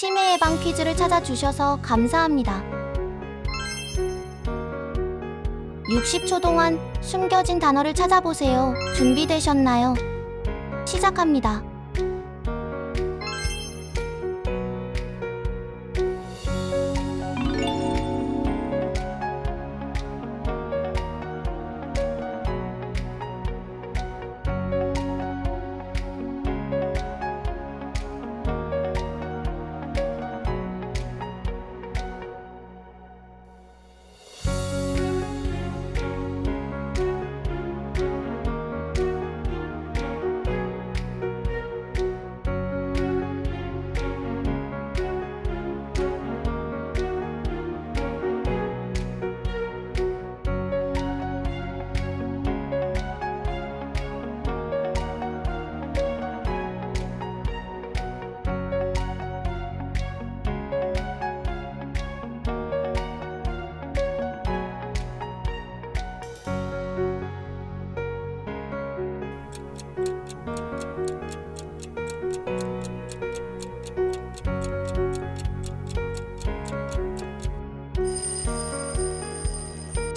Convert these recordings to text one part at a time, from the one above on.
치매 예방 퀴즈를 찾아주셔서 감사합니다. 60초 동안 숨겨진 단어를 찾아보세요. 준비되셨나요? 시작합니다.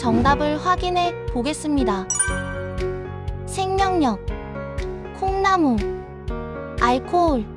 정답을 확인해 보겠습니다. 생명력, 콩나무, 알코올.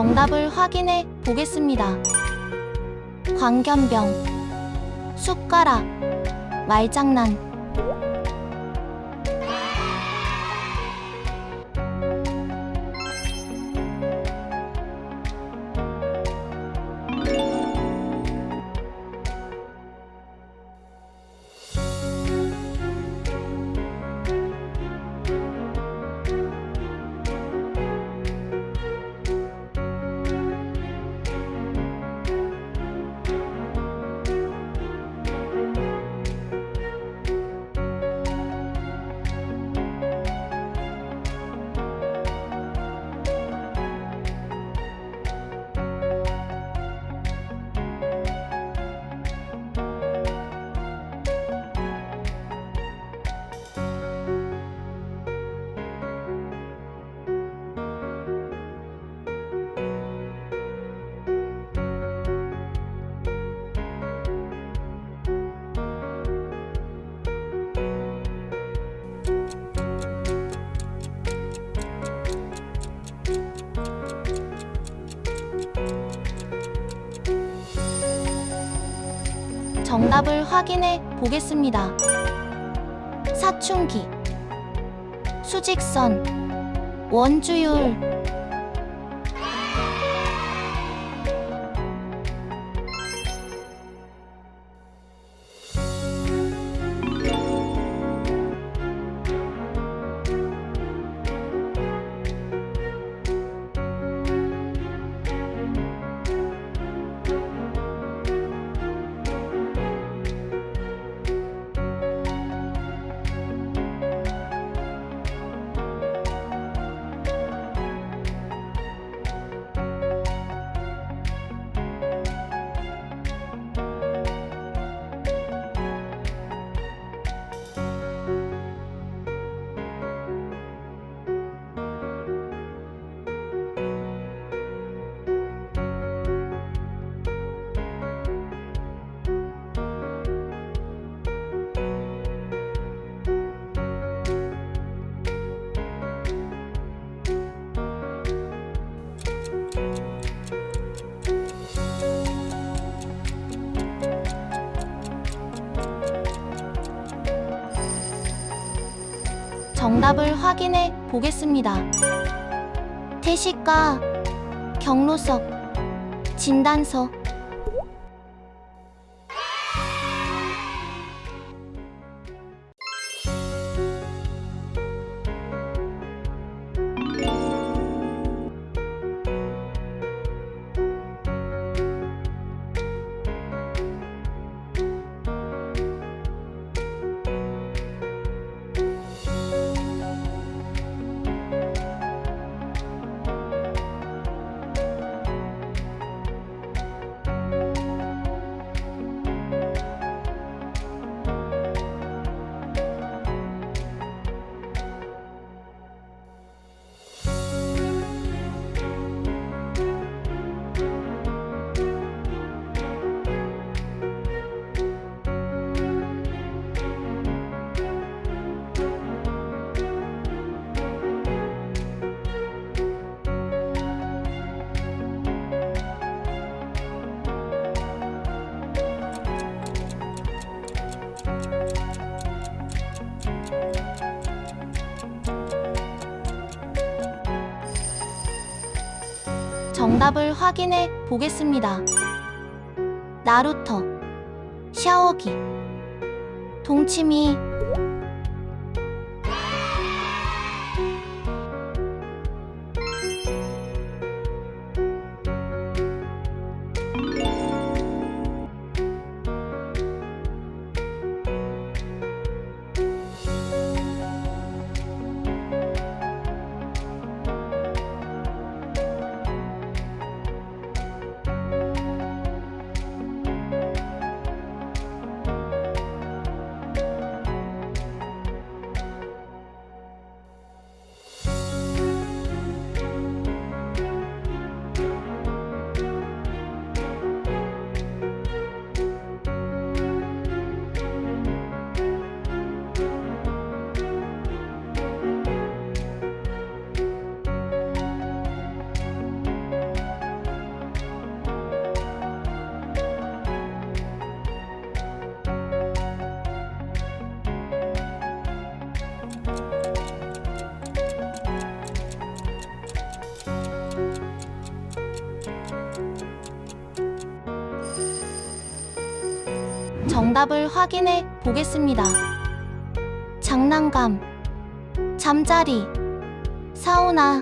정답을 확인해 보겠습니다. 광견병, 숟가락, 말장난. 정답을 확인해 보겠습니다. 사춘기, 수직선, 원주율. 정답을 확인해 보겠습니다. 태식가, 경로석, 진단서. 정답을 확인해 보겠습니다. 나루터, 샤워기, 동치미, 정답을 확인해 보겠습니다. 장난감, 잠자리, 사우나,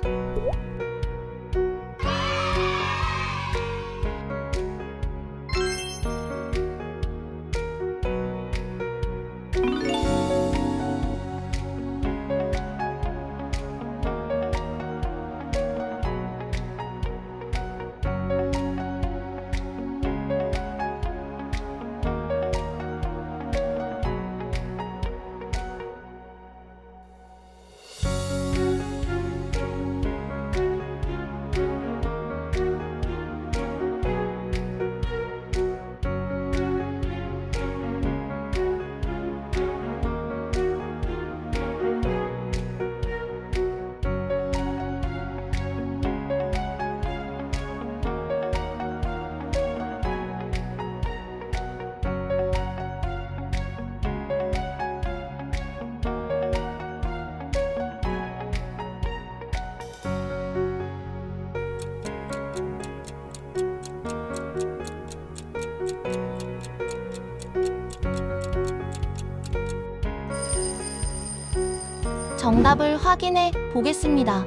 정답을 확인해 보겠습니다.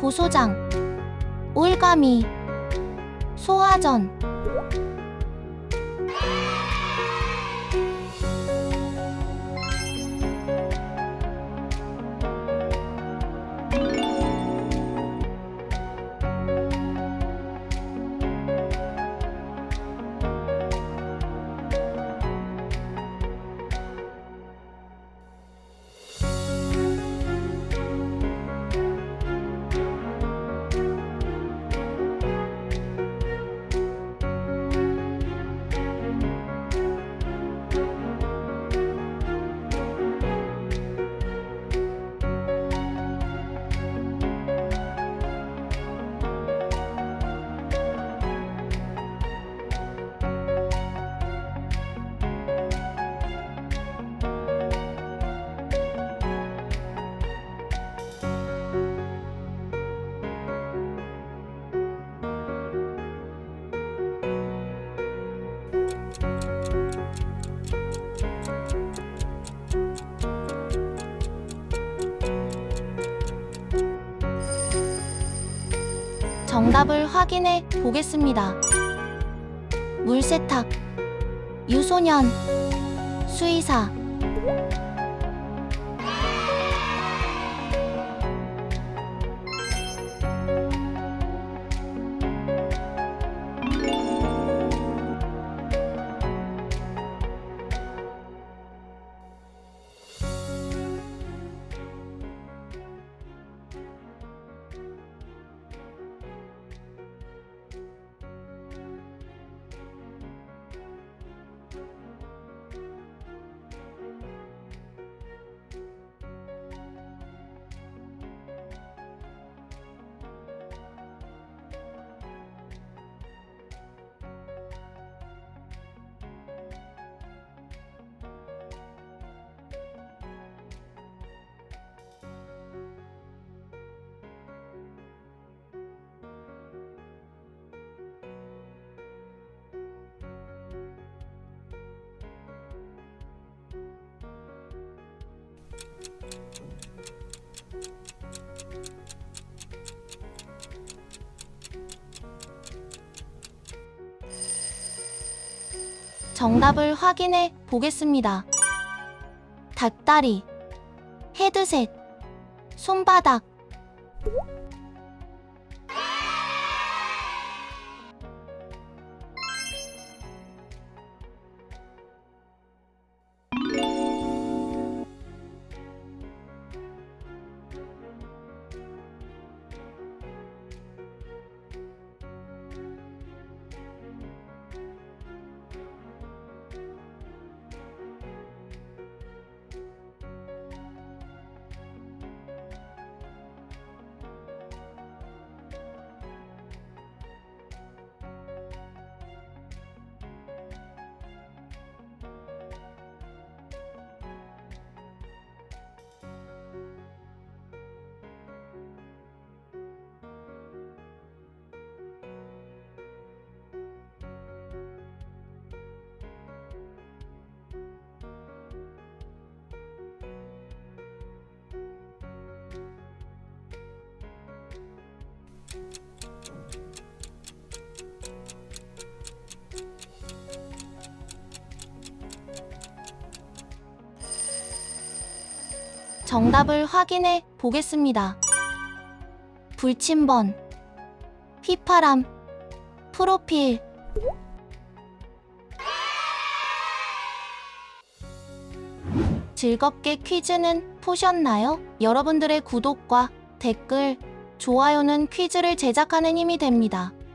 고소장, 올가미, 소화전, 답을 확인해 보겠습니다. 물세탁, 유소년, 수의사. 정답을 확인해 보겠습니다. 닭다리, 헤드셋, 손바닥. 정답을 확인해 보겠습니다. 불침번, 휘파람, 프로필. 즐겁게 퀴즈는 푸셨나요? 여러분들의 구독과 댓글, 좋아요는 퀴즈를 제작하는 힘이 됩니다.